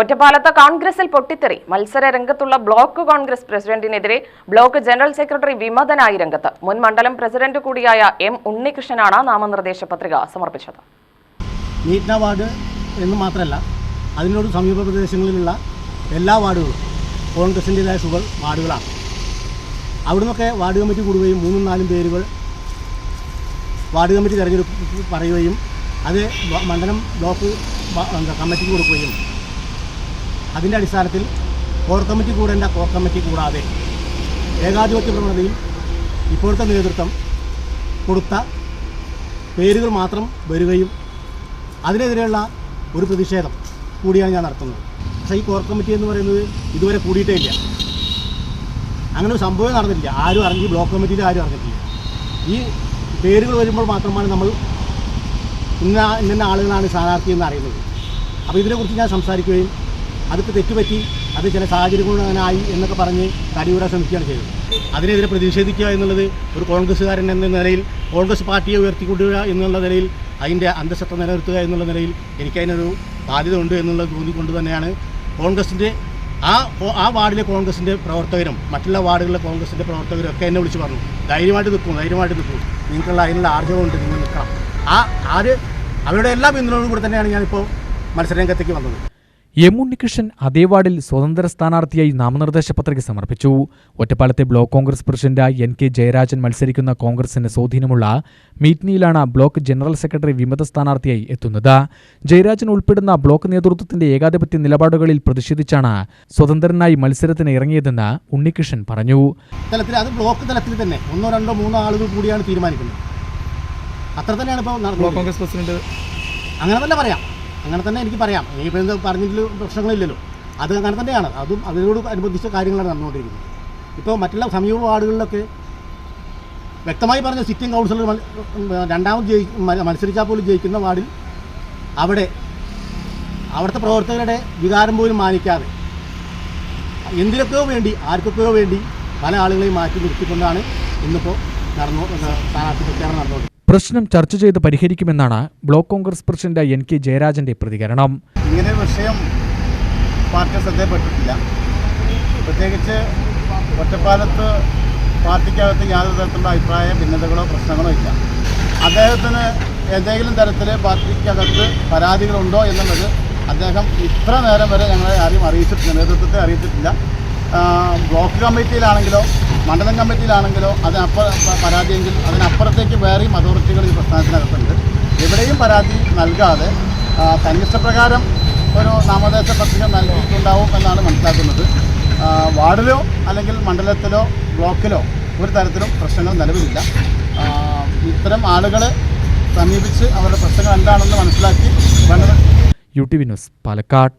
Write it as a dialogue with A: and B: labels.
A: ഒറ്റപ്പാലത്ത് കോൺഗ്രസിൽ പൊട്ടിത്തെറി. മത്സര രംഗത്തുള്ള ബ്ലോക്ക് കോൺഗ്രസ് പ്രസിഡന്റിനെതിരെ ബ്ലോക്ക് ജനറൽ സെക്രട്ടറി വിമതനായി രംഗത്ത്. മുൻ മണ്ഡലം പ്രസിഡന്റ് കൂടിയായ എം ഉണ്ണികൃഷ്ണനാണ് നാമനിർദ്ദേശ പത്രിക സമർപ്പിച്ചത്.
B: നീറ്റ്ന വാർഡ് എന്ന് മാത്രമല്ല അതിനോട് സമീപ പ്രദേശങ്ങളിലുള്ള എല്ലാ വാർഡുകളും കോൺഗ്രസിന്റെതായ സുകൾ വാർഡുകളാണ്. അവിടുന്നൊക്കെ വാർഡ് കമ്മിറ്റി കൂടുകയും മൂന്നും നാലും പേരുകൾ വാർഡ് കമ്മിറ്റി തിരഞ്ഞെടുപ്പ് പറയുകയും അത് മണ്ഡലം ബ്ലോക്ക് കമ്മിറ്റിക്ക് കൊടുക്കുകയും അതിന്റെ അടിസ്ഥാനത്തിൽ കോർ കമ്മിറ്റി കൂടേണ്ട കോർ കമ്മിറ്റി കൂടാതെ ഏകാധിപത്യ പ്രവണതയിൽ ഇപ്പോഴത്തെ നേതൃത്വം കൊടുത്ത പേരുകൾ മാത്രം വരികയും അതിനെതിരെയുള്ള ഒരു പ്രതിഷേധം കൂടിയാണ് ഞാൻ നടത്തുന്നത്. പക്ഷേ ഈ കോർ കമ്മിറ്റി എന്ന് പറയുന്നത് ഇതുവരെ കൂടിയിട്ടേ ഇല്ല. അങ്ങനെ ഒരു സംഭവം നടന്നിട്ടില്ല. ആരും അറിഞ്ഞ് ബ്ലോക്ക് കമ്മിറ്റിയിൽ ആരും അറിഞ്ഞിട്ടില്ല. ഈ പേരുകൾ വരുമ്പോൾ മാത്രമാണ് നമ്മൾ ഇന്ന ഇന്ന ആളുകളാണ് സ്ഥാനാർത്ഥി എന്ന് അറിയുന്നത്. അപ്പോൾ ഇതിനെക്കുറിച്ച് ഞാൻ സംസാരിക്കുകയും അതിപ്പോൾ തെറ്റുപറ്റി അത് ചില സാഹചര്യം കൊണ്ട് അങ്ങനെ ആയി എന്നൊക്കെ പറഞ്ഞ് തടിയൂടാൻ ശ്രമിക്കുകയാണ് ചെയ്തത്. അതിനെതിരെ പ്രതിഷേധിക്കുക എന്നുള്ളത് ഒരു കോൺഗ്രസ്സുകാരൻ എന്ന നിലയിൽ കോൺഗ്രസ് പാർട്ടിയെ ഉയർത്തിക്കൊണ്ടുവരിക എന്നുള്ള നിലയിൽ അതിന്റെ അന്തസത്ത നിലനിർത്തുക എന്നുള്ള നിലയിൽ എനിക്കതിനൊരു ബാധ്യത ഉണ്ട് എന്നുള്ളത് തോന്നിക്കൊണ്ട് തന്നെയാണ് കോൺഗ്രസിന്റെ ആ ആ വാർഡിലെ കോൺഗ്രസിന്റെ പ്രവർത്തകരും മറ്റുള്ള വാർഡുകളിലെ കോൺഗ്രസിന്റെ പ്രവർത്തകരും ഒക്കെ എന്നെ വിളിച്ച് പറഞ്ഞു ധൈര്യമായിട്ട് നിൽക്കും ധൈര്യമായിട്ട് നിൽക്കും. നിങ്ങൾക്കുള്ള അതിനുള്ള ആർജവമുണ്ട് നിങ്ങൾ നിൽക്കണം. ആ ആര് അവരുടെ എല്ലാ പിന്തുണയോടും കൂടെ തന്നെയാണ് ഞാനിപ്പോൾ മത്സരരംഗത്തേക്ക് വന്നത്.
C: എം ഉണ്ണികൃഷ്ണൻ അതേ വാർഡിൽ സ്വതന്ത്ര സ്ഥാനാർത്ഥിയായി നാമനിർദ്ദേശ പത്രിക സമർപ്പിച്ചു. ഒറ്റപ്പാലത്തെ block Congress president N K Jayarajan മത്സരിക്കുന്ന കോൺഗ്രസിന് സ്വാധീനമുള്ള മീറ്റ്നിയിലാണ് ബ്ലോക്ക് ജനറൽ സെക്രട്ടറി വിമത സ്ഥാനാർത്ഥിയായി എത്തുന്നത്. ജയരാജൻ ഉൾപ്പെടുന്ന ബ്ലോക്ക് നേതൃത്വത്തിന്റെ ഏകാധിപത്യ നിലപാടുകളിൽ പ്രതിഷേധിച്ചാണ് സ്വതന്ത്രനായി മത്സരത്തിന് ഇറങ്ങിയതെന്ന് ഉണ്ണികൃഷ്ണൻ പറഞ്ഞു.
B: തലത്തിൽ അത് ബ്ലോക്ക് തലത്തിൽ തന്നെ ഒന്നോ രണ്ടോ മൂന്നോ ആളുകൾ കൂടിയാണ് തീരുമാനിക്കുന്നത്. അത്ര തന്നെയാണ് ഇപ്പോൾ
D: കോൺഗ്രസ് പ്രസിഡന്റ്
B: അങ്ങനെ തന്നെ പറയാം. അങ്ങനെ തന്നെ എനിക്ക് പറയാം. ഇനിയിപ്പോൾ പറഞ്ഞിട്ടുള്ള പറഞ്ഞിട്ട് പ്രശ്നങ്ങളില്ലല്ലോ. അത് അങ്ങനെ തന്നെയാണ്. അതും അതിനോട് അനുബന്ധിച്ച കാര്യങ്ങളാണ് നടന്നുകൊണ്ടിരിക്കുന്നത്. ഇപ്പോൾ മറ്റുള്ള സമീപ വാർഡുകളിലൊക്കെ വ്യക്തമായി പറഞ്ഞ സിറ്റിംഗ് കൗൺസിലർ രണ്ടാമത് ജയി മത്സരിച്ചാൽ പോലും ജയിക്കുന്ന വാർഡിൽ അവിടെ അവിടുത്തെ പ്രവർത്തകരുടെ വികാരം പോലും മാനിക്കാതെ എന്തിനൊക്കെയോ വേണ്ടി ആർക്കൊക്കെയോ വേണ്ടി പല ആളുകളെയും മാറ്റി നിർത്തിക്കൊണ്ടാണ് ഇന്നിപ്പോൾ നടന്നു സ്ഥാനാർത്ഥി പ്രഖ്യാപനം നടന്നുകൊണ്ടിരിക്കുന്നത്.
C: പ്രശ്നം ചർച്ച ചെയ്ത് പരിഹരിക്കുമെന്നാണ് block Congress president N K ജയരാജന്റെ പ്രതികരണം.
E: ഇങ്ങനെ വിഷയം പാർട്ടി ശ്രദ്ധയപ്പെട്ടിട്ടില്ല പ്രത്യേകിച്ച് ഒറ്റപ്പാലത്ത് പാർട്ടിക്കകത്ത് യാതൊരു തരത്തിലുള്ള അഭിപ്രായ ഭിന്നതകളോ പ്രശ്നങ്ങളോ ഇല്ല. അദ്ദേഹത്തിന് ഏതെങ്കിലും തരത്തിൽ പാർട്ടിക്കകത്ത് പരാതികളുണ്ടോ എന്നുള്ളത് അദ്ദേഹം ഇത്ര നേരം വരെ ഞങ്ങളെ ആരും അറിയിച്ചിട്ടില്ല നേതൃത്വത്തെ അറിയിച്ചിട്ടില്ല. ബ്ലോക്ക് കമ്മിറ്റിയിലാണെങ്കിലോ മണ്ഡലം കമ്മിറ്റിയിലാണെങ്കിലോ അതിനപ്പുറം പരാതിയെങ്കിൽ അതിനപ്പുറത്തേക്ക് വേറെയും അതോറിറ്റികൾ ഈ പ്രസ്ഥാനത്തിനകത്തുണ്ട്. എവിടെയും പരാതി നൽകാതെ തന്നിഷ്ടപ്രകാരം ഒരു നാമനിർദ്ദേശ പത്രിക നൽകിയിട്ടുണ്ടാവും എന്നാണ് മനസ്സിലാക്കുന്നത്. വാർഡിലോ അല്ലെങ്കിൽ മണ്ഡലത്തിലോ ബ്ലോക്കിലോ ഒരു തരത്തിലും പ്രശ്നങ്ങൾ നിലവിലില്ല. ഇത്തരം ആളുകളെ സമീപിച്ച് അവരുടെ പ്രശ്നങ്ങൾ എന്താണെന്ന് മനസ്സിലാക്കി
C: യു ടി ന്യൂസ് പാലക്കാട്.